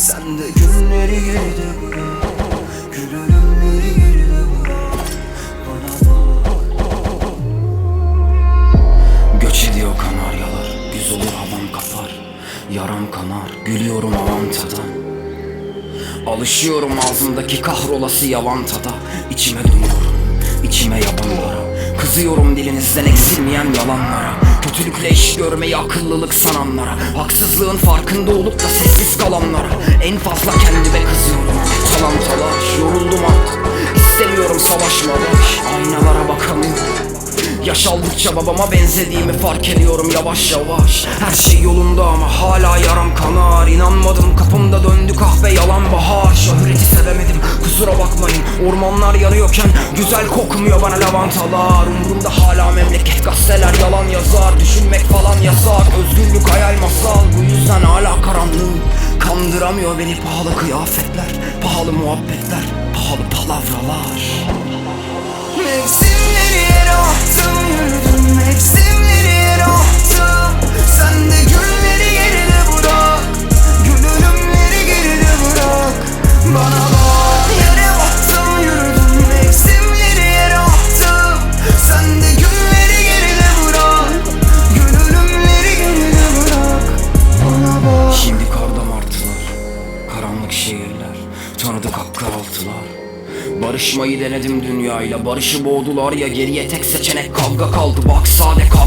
Sen de günleri geride bırak. Gül ölümleri geride bırak. Bana bak. Göç ediyor kanaryalar. Güz olur havam kapar. Yaram kanar. Gülüyorum avantadan Alışıyorum ağzımdaki kahrolası yavan tada İçime duyuyorum, içime yabanlara. Kızıyorum dilinizden eksilmeyen yalanlara Kötülükle iş görmeyi akıllılık sananlara. Haksızlığın farkında olup da sessiz kalanlara. En fazla kendime kızıyorum. Talan talaş, yoruldum artık. İstemiyorum savaşmamak Aynalara bakamıyorum. Yaş aldıkça babama benzediğimi fark ediyorum yavaş yavaş. Her şey yolunda ama hala yaram kanar. İnanmadım kapımda döndü kahve yalan bahar. Şöhreti sevemedim. Kusura bakmayın Ormanlar yanıyorken güzel kokmuyor bana lavantalar. Umurumda hala memleket gazeteler yalan yazar. Düşünmek falan yasak özgürlük hayal masal. Bu yüzden hala karanlığım Kandıramıyor beni pahalı kıyafetler Pahalı muhabbetler Pahalı palavralar. Mevsimleri yere attım yürüdüm Mevsimleri yere attım Sen de gülleri geride bırak Gül geride bırak. Bana Tanıdık hakkı altılar Barışmayı denedim dünyayla. Barışı boğdular ya geriye tek seçenek kavga kaldı. Bak sade kavga